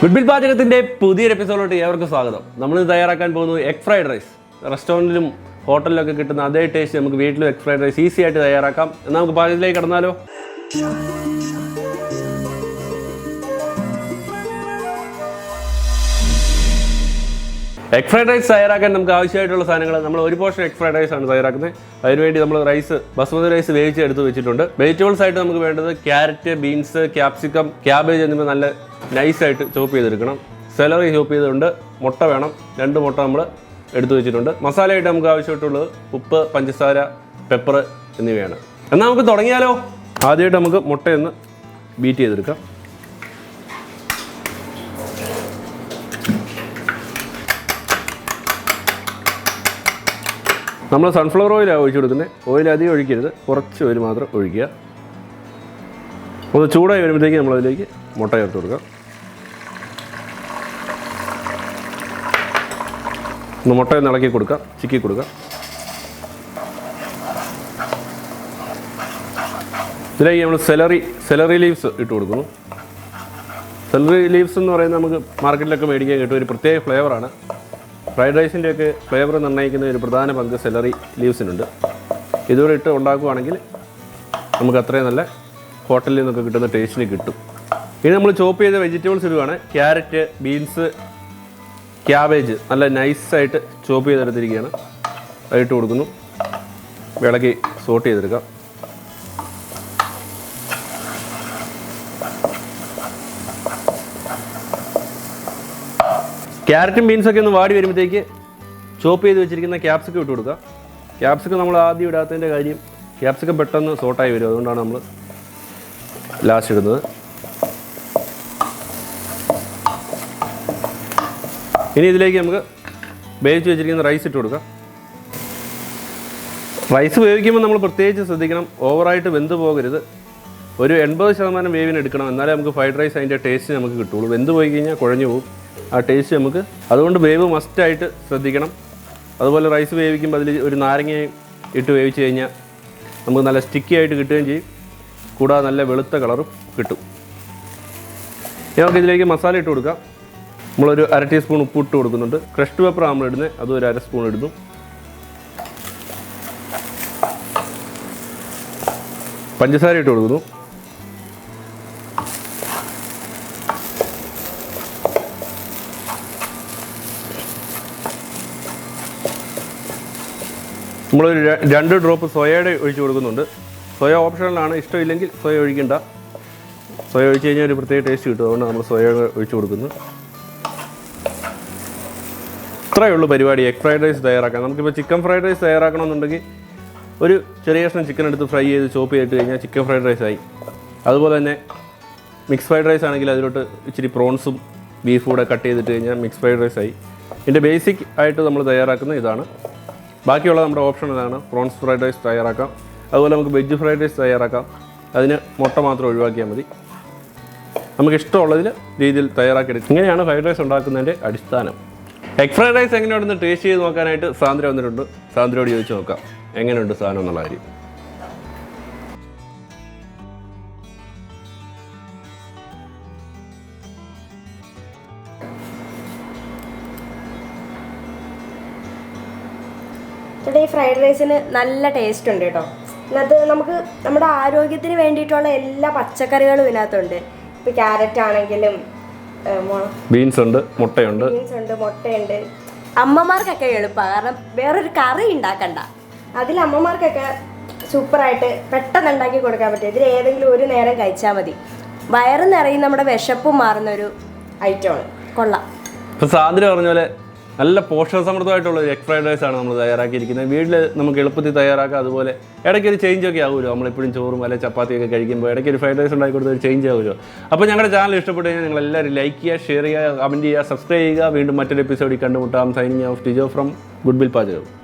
Good bill പാചകത്തിന്റെ പുതിയൊരു എപ്പിസോഡിലോട്ട് ഏവർക്കും സ്വാഗതം. നമ്മൾ തയ്യാറാക്കാൻ പോകുന്നത് എഗ് ഫ്രൈഡ് റൈസ്. റെസ്റ്റോറന്റിലും ഹോട്ടലിലൊക്കെ കിട്ടുന്ന അതേ ടേസ്റ്റ് നമുക്ക് വീട്ടിലും എഗ് ഫ്രൈഡ് റൈസ് ഈസി ആയിട്ട് തയ്യാറാക്കാം. എന്നാൽ നമുക്ക് പാചകത്തിലേക്ക് കടന്നാലോ? എഗ് ഫ്രൈഡ് റൈസ് തയ്യാറാക്കാൻ നമുക്ക് ആവശ്യമായിട്ടുള്ള സാധനങ്ങൾ നമ്മൾ ഒരു പോർഷൻ എഗ് ഫ്രൈഡ് റൈസ് ആണ് തയ്യാറാക്കുന്നത്. അതിനുവേണ്ടി നമ്മൾ റൈസ് ബസ്മതി റൈസ് വേവിച്ച് എടുത്ത് വെച്ചിട്ടുണ്ട്. വെജിറ്റബിൾസ് ആയിട്ട് നമുക്ക് വേണ്ടത് ക്യാരറ്റ് ബീൻസ് ക്യാപ്സിക്കം ക്യാബേജ് എന്നിവ നല്ല നൈസായിട്ട് ചോപ്പ് ചെയ്തെടുക്കണം. സെലറി ചോപ്പ് ചെയ്തുകൊണ്ട് മുട്ട വേണം. രണ്ട് മുട്ട നമ്മൾ എടുത്തു വെച്ചിട്ടുണ്ട്. മസാലയായിട്ട് നമുക്ക് ആവശ്യമായിട്ടുള്ളത് ഉപ്പ് പഞ്ചസാര പെപ്പർ എന്നിവയാണ്. എന്നാൽ നമുക്ക് തുടങ്ങിയാലോ? ആദ്യമായിട്ട് നമുക്ക് മുട്ടയൊന്ന് ബീറ്റ് ചെയ്തെടുക്കാം. നമ്മൾ സൺഫ്ലവർ ഓയിലാണ് ഒഴിച്ചു കൊടുക്കുന്നത്. ഓയിൽ അധികം ഒഴിക്കരുത്. കുറച്ച് ഓയിൽ മാത്രം ഒഴിക്കുക. ഒന്ന് ചൂടായി വരുമ്പോഴത്തേക്ക് നമ്മളതിലേക്ക് മുട്ട ചേർത്ത് കൊടുക്കാം. ഒന്ന് മുട്ട ഒന്ന് ഇളക്കി കൊടുക്കാം ചിക്കി കൊടുക്കാം. ഇതിലേക്ക് നമ്മൾ സെലറി സെലറി ലീവ്സ് ഇട്ട് കൊടുക്കുന്നു. സെലറി ലീവ്സ് എന്ന് പറയുന്നത് നമുക്ക് മാർക്കറ്റിലൊക്കെ മേടിക്കാൻ കിട്ടും ഒരു പ്രത്യേക ഫ്ലേവറാണ് ഫ്രൈഡ് റൈസിന്റെയൊക്കെ ഫ്ലേവർ നിർണയിക്കുന്ന ഒരു പ്രധാന പങ്ക് സെലറി ലീവ്സിനുണ്ട് ഇതുകൂടെ ഇട്ട് ഉണ്ടാക്കുകയാണെങ്കിൽ നമുക്ക് അത്രയും നല്ല ഹോട്ടലിൽ നിന്നൊക്കെ കിട്ടുന്ന ടേസ്റ്റിന് കിട്ടും. ഇനി നമ്മൾ ചോപ്പ് ചെയ്ത വെജിറ്റബിൾസ് ഇടുകയാണ് ക്യാരറ്റ് ബീൻസ് ക്യാബേജ് നല്ല നൈസായിട്ട് ചോപ്പ് ചെയ്തെടുത്തിരിക്കുകയാണ്. അതിട്ട് കൊടുക്കുന്നു. വിളക്കി സോട്ട് ചെയ്തെടുക്കാം. ക്യാരറ്റും ബീൻസൊക്കെ ഒന്ന് വാടി വരുമ്പോഴത്തേക്ക് ചോപ്പ് ചെയ്ത് വെച്ചിരിക്കുന്ന ക്യാപ്സിക്കം ഇട്ട് കൊടുക്കുക ക്യാപ്സിക്കം നമ്മൾ ആദ്യം ഇടാത്തതിന്റെ കാര്യം ക്യാപ്സിക്കം പെട്ടെന്ന് സോട്ടായി വരും. അതുകൊണ്ടാണ് നമ്മൾ ലാസ്റ്റ് ഇടുന്നത്. ഇനി ഇതിലേക്ക് നമുക്ക് വേവിച്ച് വെച്ചിരിക്കുന്ന റൈസ് ഇട്ട് കൊടുക്കാം. റൈസ് വേവിക്കുമ്പോൾ നമ്മൾ പ്രത്യേകിച്ച് ശ്രദ്ധിക്കണം. ഓവറായിട്ട് വെന്ത് പോകരുത്. ഒരു എൺപത് ശതമാനം വേവിന് എടുക്കണം. എന്നാലേ നമുക്ക് ഫ്രൈഡ് റൈസ് അതിന്റെ ടേസ്റ്റ് നമുക്ക് കിട്ടുള്ളൂ. വെന്ത് പോയി കഴിഞ്ഞാൽ കുഴഞ്ഞു പോകും. ആ ടേസ്റ്റ് നമുക്ക് അതുകൊണ്ട് വേവ് മസ്റ്റായിട്ട് ശ്രദ്ധിക്കണം. അതുപോലെ റൈസ് വേവിക്കുമ്പോൾ അതിൽ ഒരു നാരങ്ങയും ഇട്ട് വേവിച്ച് കഴിഞ്ഞാൽ നമുക്ക് നല്ല സ്റ്റിക്കി ആയിട്ട് കിട്ടുകയും ചെയ്യും. കൂടാതെ നല്ല വെളുത്ത കളറും കിട്ടും. ഇനി നമുക്ക് ഇതിലേക്ക് മസാല ഇട്ട് കൊടുക്കാം. നമ്മളൊരു അര ടീസ്പൂൺ ഉപ്പ് ഇട്ട് കൊടുക്കുന്നുണ്ട്. ക്രഷ്ഡ് പേപ്പർ നമ്മൾ ഇടുന്നത് അതും ഒരു അര സ്പൂൺ ഇടുന്നു. പഞ്ചസാര ഇട്ട് കൊടുക്കുന്നു. നമ്മളൊരു രണ്ട് ഡ്രോപ്പ് സോയയുടെ ഒഴിച്ച് കൊടുക്കുന്നുണ്ട്. സോയ ഓപ്ഷനിലാണ് ഇഷ്ടമില്ലെങ്കിൽ സോയ ഒഴിക്കണ്ട. സോയ ഒഴിച്ച് കഴിഞ്ഞാൽ ഒരു പ്രത്യേക ടേസ്റ്റ് കിട്ടും. അതുകൊണ്ട് നമ്മൾ സോയ ഒഴിച്ചു കൊടുക്കുന്നു. ഇത്രയേ ഉള്ളൂ പരിപാടി. എഗ് ഫ്രൈഡ് റൈസ് തയ്യാറാക്കാം നമുക്കിപ്പോൾ ചിക്കൻ ഫ്രൈഡ് റൈസ് തയ്യാറാക്കണമെന്നുണ്ടെങ്കിൽ ഒരു ചെറിയ കഷ്ണം ചിക്കൻ എടുത്ത് ഫ്രൈ ചെയ്ത് ചോപ്പ് ചെയ്തിട്ട് കഴിഞ്ഞാൽ ചിക്കൻ ഫ്രൈഡ് റൈസ് ആയി. അതുപോലെ തന്നെ മിക്സ് ഫ്രൈഡ് റൈസ് ആണെങ്കിൽ അതിലോട്ട് ഇച്ചിരി പ്രോൺസും ബീഫും കൂടെ കട്ട് ചെയ്തിട്ട് കഴിഞ്ഞാൽ മിക്സ് ഫ്രൈഡ് റൈസ് ആയി. ഇതിന്റെ ബേസിക് ആയിട്ട് നമ്മൾ തയ്യാറാക്കുന്നത് ഇതാണ്. ബാക്കിയുള്ള നമ്മുടെ ഓപ്ഷൻ ഇതാണ് പ്രോൺസ് ഫ്രൈഡ് റൈസ് തയ്യാറാക്കാം. അതുപോലെ നമുക്ക് വെജ് ഫ്രൈഡ് റൈസ് തയ്യാറാക്കാം. അതിന് മുട്ട മാത്രം ഒഴിവാക്കിയാൽ മതി. നമുക്ക് ഇഷ്ടമുള്ളതിൽ രീതിയിൽ തയ്യാറാക്കിയെടുക്കും. ഇങ്ങനെയാണ് ഫ്രൈഡ് റൈസ് ഉണ്ടാക്കുന്നതിന്റെ അടിസ്ഥാനം. എഗ് ഫ്രൈഡ് റൈസ് എങ്ങനെയുണ്ടെന്ന് ടേസ്റ്റ് ചെയ്ത് നോക്കാനായിട്ട് സാന്ദ്ര വന്നിട്ടുണ്ട്. സാന്ദ്രയോട് ചോദിച്ച് നോക്കാം. എങ്ങനെയുണ്ട് സാധനം എന്നുള്ള കാര്യം. ഈ ഫ്രൈഡ് റൈസിന് നല്ല ടേസ്റ്റ് ഉണ്ട് കേട്ടോ. അത് നമുക്ക് നമ്മുടെ ആരോഗ്യത്തിന് വേണ്ടിയിട്ടുള്ള എല്ലാ പച്ചക്കറികളും ഇതിനകത്തുണ്ട്. ഇപ്പൊ ക്യാരറ്റ് ആണെങ്കിലും ബീൻസ് ഉണ്ട് മുട്ടയുണ്ട്. ബീൻസ് ഉണ്ട് മുട്ടയുണ്ട്. അമ്മമാർക്കൊക്കെ എളുപ്പമാണ് കാരണം വേറൊരു കറി ഉണ്ടാക്കണ്ട. അതിൽ അമ്മമാർക്കൊക്കെ സൂപ്പറായിട്ട് പെട്ടെന്ന് ഉണ്ടാക്കി കൊടുക്കാൻ പറ്റും. ഇതിൽ ഏതെങ്കിലും ഒരു നേരം കഴിച്ചാൽ മതി. വയറ് നിറയും നമ്മുടെ വിശപ്പും മാറുന്ന ഒരു ഐറ്റമാണ് കൊള്ളാം. ഇപ്പൊ സാന്ദ്ര പറഞ്ഞ പോലെ നല്ല പോഷകസമൃദ്ധമായിട്ടുള്ള ഒരു എഗ് ഫ്രൈഡ് റൈസ് ആണ് നമ്മൾ തയ്യാറാക്കിയിരിക്കുന്നത്. വീട്ടിൽ നമുക്ക് എളുപ്പത്തിൽ തയ്യാറാക്കാം. അതുപോലെ ഇടയ്ക്ക് ഒരു ചേഞ്ച് ഒക്കെ ആകുമല്ലോ നമ്മളെപ്പോഴും ചോറും അല്ലെങ്കിൽ ചപ്പാത്തിയൊക്കെ കഴിക്കുമ്പോൾ ഇടയ്ക്ക് ഒരു ഫ്രൈഡ് റൈസ് ഉണ്ടാക്കി കൊടുത്ത ഒരു ചേഞ്ച് ആവുമല്ലോ. അപ്പോൾ ഞങ്ങളുടെ ചാനൽ ഇഷ്ടപ്പെട്ടു കഴിഞ്ഞാൽ നിങ്ങൾ എല്ലാവരും ലൈക്ക് ചെയ്യുക ഷെയർ ചെയ്യുക കമന്റ് ചെയ്യുക സബ്സ്ക്രൈബ് ചെയ്യുക. വീണ്ടും മറ്റൊരു എപ്പിസോഡിൽ കണ്ടുമുട്ടാം. Signing off Tijo from good bill പാചകം